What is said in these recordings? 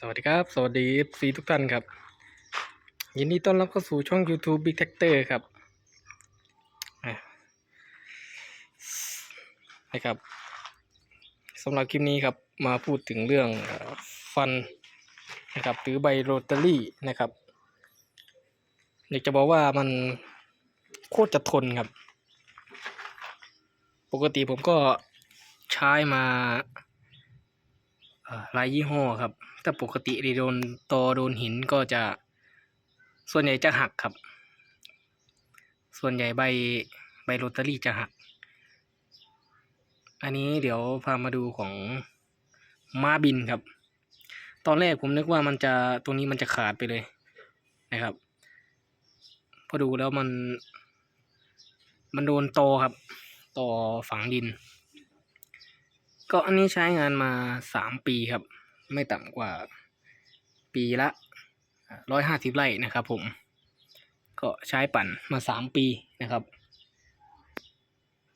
สวัสดีครับ สวัสดี FC ทุกท่านครับ ยินดีต้อนรับเข้าสู่ช่อง YouTube Big Tractor ครับนะครับสำหรับคลิปนี้ครับมาพูดถึงเรื่องฟันนะครับหรือใบโรตารี่นะครับอยากจะบอกว่ามันโคตรจะทนครับ ปกติผมก็ใช้มา ลายยี่ห้อครับ ถ้าปกติโดนตอโดนหินก็จะ ส่วนใหญ่จะหักครับ ส่วนใหญ่ใบใบโรตารี่จะหัก อันนี้เดี๋ยวพามาดูของม้าบินครับ ตอนแรกผมนึกว่ามันจะตรงนี้มันจะขาดไปเลยนะครับ พอดูแล้วมัน มันโดนตอครับ ตอฝังดิน ก็อันนี้ใช้งานมาสามปีครับ ไม่ต่ำกว่าปีละร้อยห้าสิบไร่นะครับผม ก็ใช้ปั่นมาสามปีนะครับ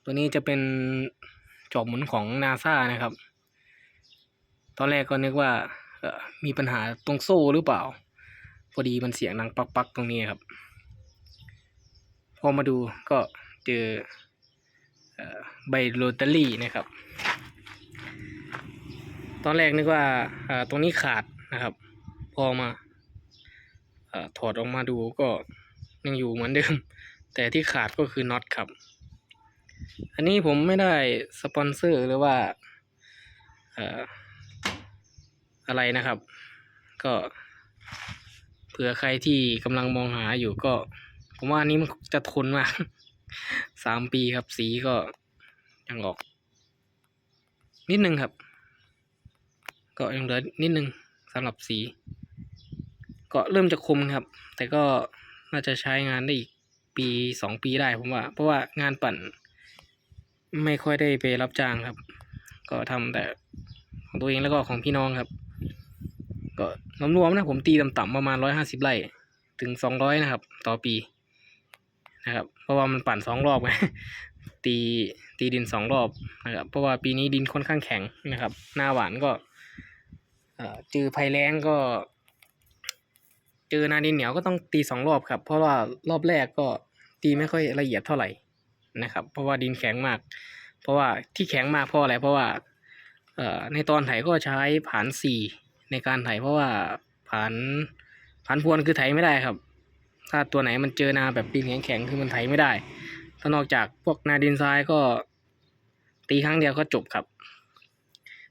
ตัวนี้จะเป็นจอบหมุนของนาซานะครับ ตอนแรกก็นึกว่ามีปัญหาตรงโซ่หรือเปล่า พอดีมันเสียงดังปักๆตรงนี้ครับ พอมาดูก็เจอเอ่อใบโรตารี่นะครับ ตอนแรกนึกว่าตรงนี้ขาดนะครับ พอมาอถอดออกมาดูก็ยังอยู่เหมือนเดิม แต่ที่ขาดก็คือน็อตครับ อันนี้ผมไม่ได้สปอนเซอร์หรือว่าเอ่ออะไรนะครับ ก็เผื่อใครที่กำลังมองหาอยู่ก็ ผมว่าอันนี้มันจะทนมากสามปีครับสีก็ยังออก นิดนึงครับ ก็ยังเหลือนิดนึงสำหรับสี ก็เริ่มจะคมครับ แต่ก็น่าจะใช้งานได้อีกปีสองปีได้ผมว่า เพราะว่างานปั่น ไม่ค่อยได้ไปรับจ้างครับ ก็ทำแต่ของตัวเองแล้วก็ของพี่น้องครับ ก็รวมๆนะผมตีต่ำๆประมาณร้อยห้าสิบไร่ถึงสองร้อยนะครับ ต่อปีนะครับ เพราะว่ามันปั่นสองรอบไงตีตีดินสองรอบนะครับ เพราะว่าปีนี้ดินค่อนข้างแข็งนะครับ หน้าหวานก็ เจอภัยแล้งก็ เจอนาดินเหนียวก็ต้องตีสองรอบครับ เพราะว่ารอบแรกก็ตีไม่ค่อยละเอียดเท่าไหร่นะครับ เพราะว่าดินแข็งมาก เพราะว่าที่แข็งมากเพราะอะไรเพราะว่าเอในตอนไถก็ใช้ผานสี่ในการไถเพราะว่าผานผานพวนคือไถไม่ได้ครับ ถ้าตัวไหนมันเจอนาแบบดินแข็งๆคือมันไถไม่ได้ถ้านอกจากพวกนาดินทรายก็ตีครั้งเดียวก็จบครับ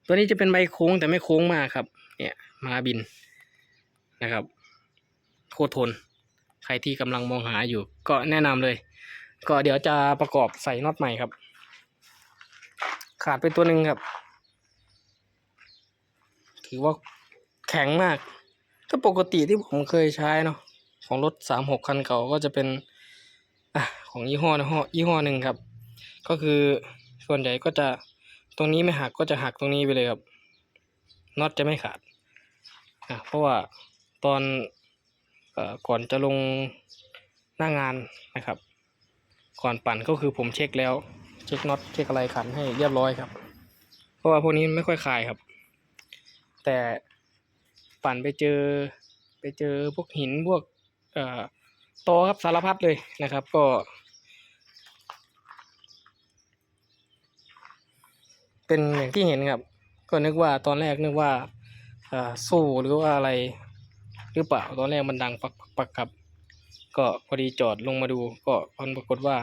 ตัวนี้จะเป็นใบโค้งแต่ไม่โค้งมากครับ เนี่ยมาบินนะครับ โคตรทน ใครที่กำลังมองหาอยู่ ก็แนะนำเลย ก็เดี๋ยวจะประกอบใส่น็อตใหม่ครับ ขาดไปตัวหนึ่งครับ ถือว่าแข็งมาก ถ้าปกติที่ผมเคยใช้เนาะของรถสามหกคันเก่าก็จะเป็นอของยี่ห้อนะห้อยี่ห้อหนึ่งครับ ก็คือส่วนใหญ่ก็จะ ตรงนี้ไม่หักก็จะหักตรงนี้ไปเลยครับน็อตจะไม่ขาดอะเพราะว่าตอนอก่อนจะลงหน้างานนะครับ ก่อนปั่นก็คือผมเช็คแล้ว เช็คน็อตเช็คอะไรขันให้เรียบร้อยครับ เพราะว่าพวกนี้ไม่ค่อยคลายครับ แต่ปั่นไปเจอไปเจอพวกหินพวกเอ่อโตอครับสารพัดเลยนะครับ ก็ เป็นอย่างที่เห็นครับ ก็นึกว่าตอนแรกนึกว่าอ่าโซ่หรือว่าอะไร หรือเปล่าตอนแรกมันดังปักปักปักครับ ก็พอดีจอดลงมาดู ก็ผลปรากฏว่า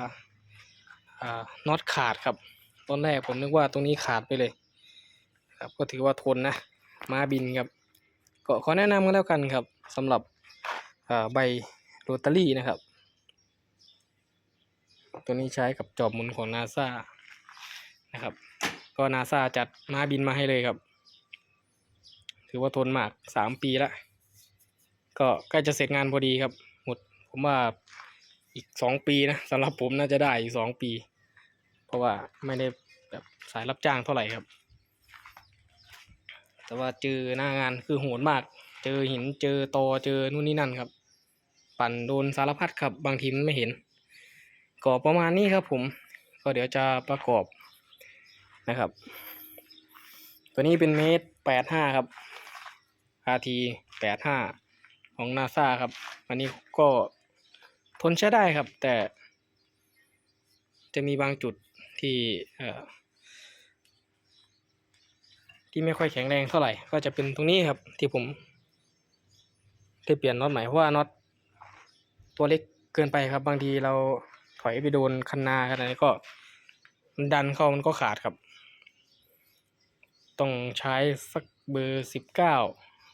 น็อตขาดครับ ตอนแรกผมนึกว่าตรงนี้ขาดไปเลย ครับก็ถือว่าทนนะม้าบินครับ ก็ขอแนะนำกันแล้วกันครับสำหรับใบโรตารี่นะครับ ตัวนี้ใช้กับจอบหมุนของนาซานะครับ ก็นาซาจัดม้าบินมาให้เลยครับ ถือว่าทนมากสามปีละก็ใกล้จะเสร็จงานพอดีครับ หมดผมว่าอีกสองปีนะสำหรับผมน่าจะได้อีกสองปี เพราะว่าไม่ได้แบบสายรับจ้างเท่าไหร่ครับ แต่ว่าเจอหน้างานคือโหดมาก เจอหินเจอตอเจอนู่นนี่นั่นครับ ปั่นโดนสารพัดครับ บางทีมันไม่เห็นก็ประมาณนี้ครับผม ก็เดี๋ยวจะประกอบ นะครับ ตัวนี้เป็นเมตรแปดห้าครับ RT 85ของ NASA ครับ อันนี้ก็ทนใช้ได้ครับ แต่ จะมีบางจุดที่ที่ไม่ค่อยแข็งแรงเท่าไหร่ ก็จะเป็นตรงนี้ครับ ที่ผมได้เปลี่ยนน็อตใหม่เพราะว่าน็อตตัวเล็กเกินไปครับ บางทีเราถอยไปโดนคันนาขนาดนี้ก็ มันดันเข้ามันก็ขาดครับ ต้องใช้สักเบอร์สิบเก้า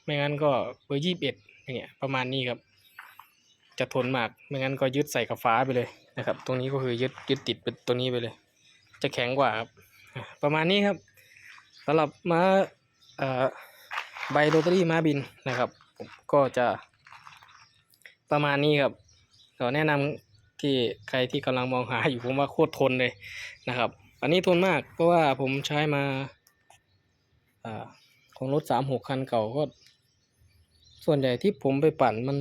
ไม่งั้นก็เบอร์ยี่สิบเอ็ดอย่างเงี้ยประมาณนี้ครับ จะทนมากไม่งั้นก็ยึดใส่กับฟ้าไปเลยนะครับ ตรงนี้ก็คือยึดยึดติดเป็นตัวนี้ไปเลย จะแข็งกว่าครับประมาณนี้ครับสำหรับม้าใบโรตารี่ม้าบินนะครับ ก็จะประมาณนี้ครับขอแนะนำที่ใครที่กำลังมองหาอยู่ผมว่าโคตรทนเลยนะครับ อันนี้ทนมากเพราะว่าผมใช้มา อของรถสามหกคันเก่าก็ ส่วนใหญ่ที่ผมไปปั่นมัน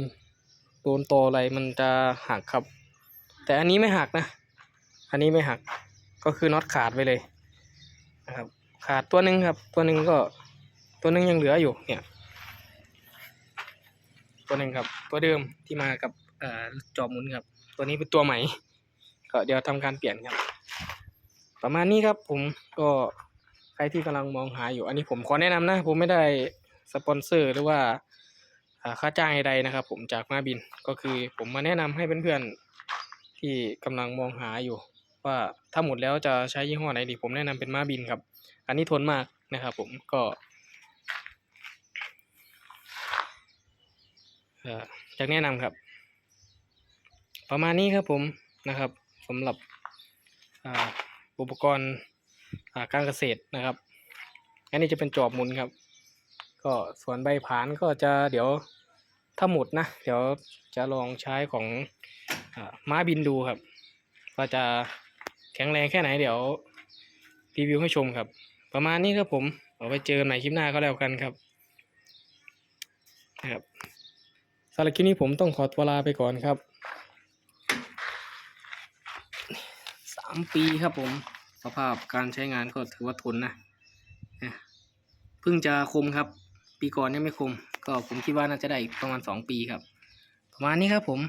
โดนตออะไรมันจะหักครับ แต่อันนี้ไม่หักนะ อันนี้ไม่หักก็คือน็อตขาดไปเลยนะครับ ขาดตัวหนึ่งครับ ตัวหนึ่งก็ตัวหนึ่งยังเหลืออยู่เนี่ย ตัวหนึ่งครับ ตัวเดิมที่มากับอจอบหมุนครับ ตัวนี้เป็นตัวใหม่ ก็เดี๋ยวทำการเปลี่ยนครับ ประมาณนี้ครับผมก็ รที่กำลังมองหาอยู่ อันนี้ผมขอแนะนำนะ ผมไม่ได้สปอนเซอร์หรือว่าค่าจ้างใดๆนะครับ ผมจากมาบินก็คือผมมาแนะนำให้เพื่อนๆที่กำลังมองหาอยู่ ว่าถ้าหมดแล้วจะใช้ยี่ห้อไหนดี ผมแนะนำเป็นมาบินครับ อันนี้ทนมากนะครับผมก็เอ่ออยากแนะนำครับ ประมาณนี้ครับผมนะครับสำหรับอุปกรณ์ การเกษตรนะครับ อันนี้จะเป็นจอบหมุนครับ ก็ส่วนใบผานก็จะเดี๋ยวถ้าหมดนะ เดี๋ยวจะลองใช้ของอม้าบินดูครับว่าจะแข็งแรงแค่ไหนเดี๋ยวรีวิวให้ชมครับ ประมาณนี้ครับผมเอาไปเจอกันใหม่คลิปหน้าก็แล้วกันครับนะครับสำหรับคลิปนี้ผมต้องขอตัวลาไปก่อนครับสามปีครับผม สภาพการใช้งานก็ถือว่าทนนะเพิ่งจะคมครับ ปีก่อนยังไม่คม ก็ผมคิดว่าน่าจะได้อีกประมาณสองปีครับ ประมาณนี้ครับผม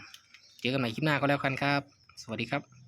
เจอกันใหม่คลิปหน้าก็แล้วกันครับ สวัสดีครับ